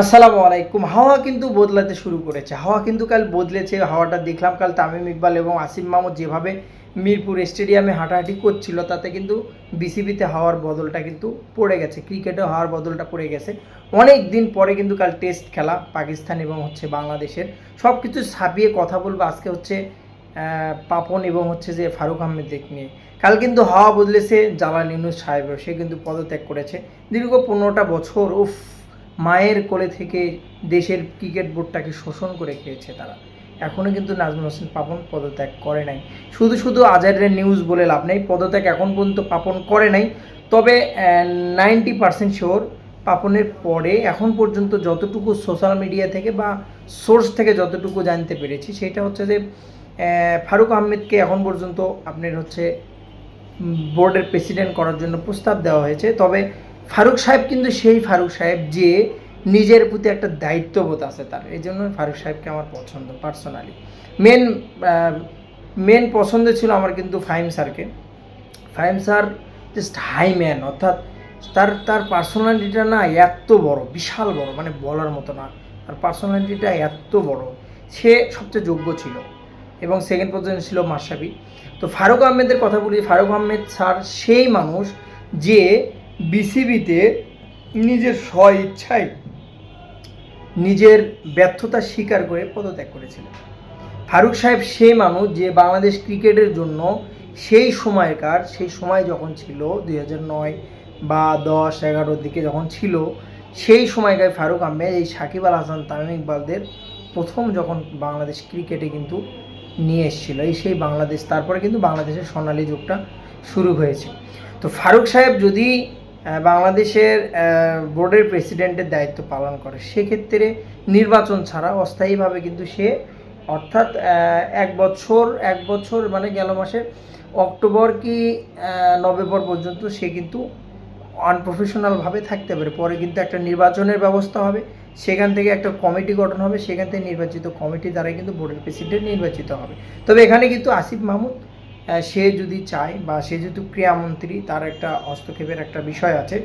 আসসালামু আলাইকুম। হাওয়া কিন্তু বদলাতে শুরু করেছে। হাওয়া কিন্তু কাল বদলেছে। হাওয়াটা দেখলাম কাল তামিম ইকবাল এবং আসিম মাহমুদ যেভাবে মিরপুর স্টেডিয়ামে হাঁটাহাঁটি করছিল, তাতে কিন্তু বিসিবিতে হাওয়ার বদলটা কিন্তু পড়ে গেছে। ক্রিকেটে হাওয়ার বদলটা পড়ে গেছে। অনেক দিন পরে কিন্তু কাল টেস্ট খেলা পাকিস্তান এবং হচ্ছে বাংলাদেশের। সব কিছু ছাপিয়ে কথা বলব আজকে হচ্ছে পাপন এবং হচ্ছে যে ফারুক আহমেদ নিয়ে। কাল কিন্তু হাওয়া বদলেছে জালাল ইউনুস সাহেবের। সে কিন্তু পদত্যাগ করেছে। দীর্ঘ পনেরোটা বছর, উফ! মায়ের কোলে থেকে দেশের ক্রিকেট বোর্ডটাকে শোষণ করে খেয়েছে তারা। এখনও কিন্তু নাজমুল হোসেন পাপন পদত্যাগ করে নাই। শুধু শুধু আজারের নিউজ বলে লাভ নেই, পদত্যাগ এখন পর্যন্ত পাপন করে নাই। তবে নাইনটি পার্সেন্ট শিওর পাপনের পরে এখন পর্যন্ত যতটুকু সোশ্যাল মিডিয়া থেকে বা সোর্স থেকে যতটুকু জানতে পেরেছি, সেটা হচ্ছে যে ফারুক আহমেদকে এখন পর্যন্ত আপনার হচ্ছে বোর্ডের প্রেসিডেন্ট করার জন্য প্রস্তাব দেওয়া হয়েছে। তবে ফারুক সাহেব কিন্তু সেই ফারুক সাহেব যে নিজের প্রতি একটা দায়িত্ববোধ আছে তার। এই জন্য ফারুক সাহেবকে আমার পছন্দ পার্সোনালি মেন মেন পছন্দ ছিল আমার কিন্তু ফাহিম স্যারকে। Fahim sir just hi man অর্থাৎ তার তার পার্সোনালিটিটা না এত বড়, বিশাল বড় মানে বলার মতো না। তার পার্সোনালিটিটা এত বড়, সে সবচেয়ে যোগ্য ছিল। এবং সেকেন্ড পজিশন ছিল মাসাবি তো ফারুক আহমেদের কথা বলি, ফারুক আহমেদ স্যার সেই মানুষ যে বিসিবিতে নিজের স্ব ইচ্ছায় নিজের ব্যর্থতা স্বীকার করে পদত্যাগ করেছিলেন। ফারুক সাহেব সেই মানুষ যে বাংলাদেশ ক্রিকেটের জন্য সেই সময়কার, সেই সময় যখন ছিল, দুই নয় বা দশ, এগারোর দিকে যখন ছিল, সেই সময়কার ফারুক আহমেদ, এই সাকিব আল হাসান, তামিম ইকবালদের প্রথম যখন বাংলাদেশ ক্রিকেটে কিন্তু নিয়ে এসেছিল, এই সেই বাংলাদেশ, তারপরে কিন্তু বাংলাদেশের স্বর্ণালী যুগটা শুরু হয়েছে। তো ফারুক সাহেব যদি বাংলাদেশের বোর্ডের প্রেসিডেন্টের দায়িত্ব পালন করে। সেক্ষেত্রে নির্বাচন ছাড়া অস্থায়ীভাবে কিন্তু সে অর্থাৎ এক বছর এক বছর মানে গেল মাসে অক্টোবর কি নভেম্বর পর্যন্ত সে কিন্তু আনপ্রফেশনালভাবে থাকতে পারে। পরে কিন্তু একটা নির্বাচনের ব্যবস্থা হবে, সেখান থেকে একটা কমিটি গঠন হবে, সেখান থেকে নির্বাচিত কমিটি দ্বারাই কিন্তু বোর্ডের প্রেসিডেন্ট নির্বাচিত হবে। তবে এখানে কিন্তু আসিফ মাহমুদ সে যদি চায় বা সে যেহেতু ক্রীড়ামন্ত্রী, তার একটা হস্তক্ষেপের একটা বিষয় আছে।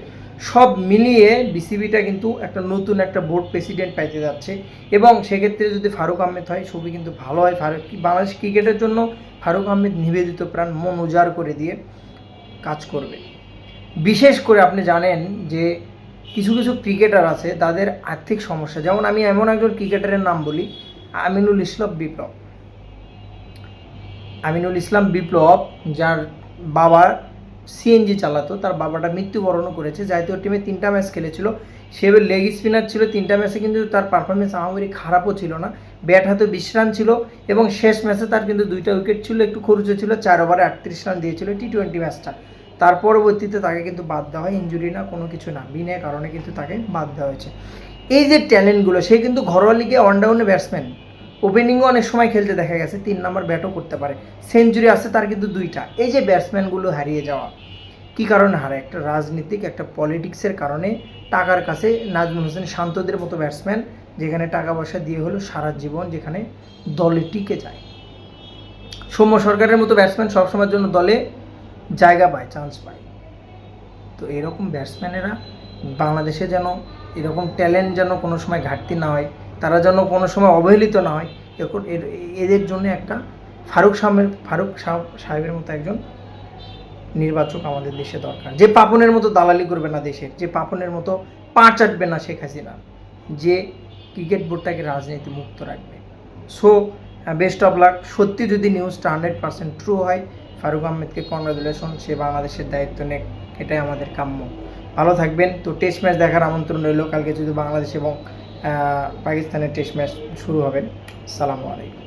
সব মিলিয়ে বিসিবিটা কিন্তু একটা নতুন একটা বোর্ড প্রেসিডেন্ট পাইতে যাচ্ছে এবং সেক্ষেত্রে যদি ফারুক আহমেদ হয়, ছবি কিন্তু ভালো হয়। ফারুক বাংলাদেশ ক্রিকেটের জন্য ফারুক আহমেদ নিবেদিত প্রাণ মন উজাড় করে দিয়ে কাজ করবে। বিশেষ করে আপনি জানেন যে কিছু কিছু ক্রিকেটার আছে, তাদের আর্থিক সমস্যা। যেমন আমি এমন একজন ক্রিকেটারের নাম বলি, আমিনুল ইসলাম বিপ্লব। আমিনুল ইসলাম বিপ্লব, যার বাবা সিএনজি চালাতো, তার বাবাটা মৃত্যুবরণও করেছে। জাতীয় টিমে তিনটা ম্যাচ খেলেছিল। সে লেগ স্পিনার ছিল। তিনটা ম্যাচে কিন্তু তার পারফরমেন্স আহামরি খারাপও ছিল না। ব্যাট হাতে বিশ রান ছিল এবং শেষ ম্যাচে তার কিন্তু দুইটা উইকেট ছিল, একটু খরচে ছিল, চার ওভারে আটত্রিশ রান দিয়েছিল টি টোয়েন্টি ম্যাচটা তার পরবর্তীতে তাকে কিন্তু বাদ দেওয়া হয় ইঞ্জুরি না, কোনো কিছু না। বিনা কারণে কিন্তু তাকে বাদ দেওয়া হয়েছে। এই যে ট্যালেন্টগুলো সে কিন্তু ঘরোয়া লিগে অনডাউনে ব্যাটসম্যান ওপেনিংও অনেক সময় খেলতে দেখা গেছে, তিন নম্বর ব্যাটও করতে পারে। সেঞ্চুরি আছে তার কিন্তু দুইটা। এই যে ব্যাটসম্যানগুলো হারিয়ে যাওয়া, কী কারণে হারায়? একটা রাজনীতিক, একটা পলিটিক্সের কারণে টাকার কাছে নাজমুল হোসেন শান্তদের মতো ব্যাটসম্যান, যেখানে টাকা পয়সা দিয়ে হলো সারা জীবন যেখানে দলে টিকে যায়। সৌম্য সরকারের মতো ব্যাটসম্যান সবসময়ের জন্য দলে জায়গা পায় চান্স পায়। তো এরকম ব্যাটসম্যানেরা বাংলাদেশে যেন এরকম ট্যালেন্ট যেন কোনো সময় ঘাটতি না হয় তারা যেন কোনো সময় অবহেলিত না হয়। এখন এদের জন্য একটা ফারুক সাহেবের, ফারুক সাহ- সাহেবের মতো একজন নির্বাচক আমাদের দেশে দরকার। যে পাপনের মতো দালালি করবে না দেশের যে পাপনের মতো পা চাটবে না শেখ হাসিনা, যে ক্রিকেট বোর্ডটাকে রাজনীতি মুক্ত রাখবে। সো বেস্ট অফ লাক সত্যি যদি নিউজটা হান্ড্রেড পার্সেন্ট ট্রু হয়, ফারুক আহমেদকে কংগ্রাচুলেশন সে বাংলাদেশের দায়িত্ব নেক, এটাই আমাদের কাম্য। ভালো থাকবেন। তো টেস্ট ম্যাচ দেখার আমন্ত্রণ রইল। কালকে যদি বাংলাদেশ এবং পাকিস্তানের টেস্ট ম্যাচ শুরু হবে। সালামু আলাইকুম।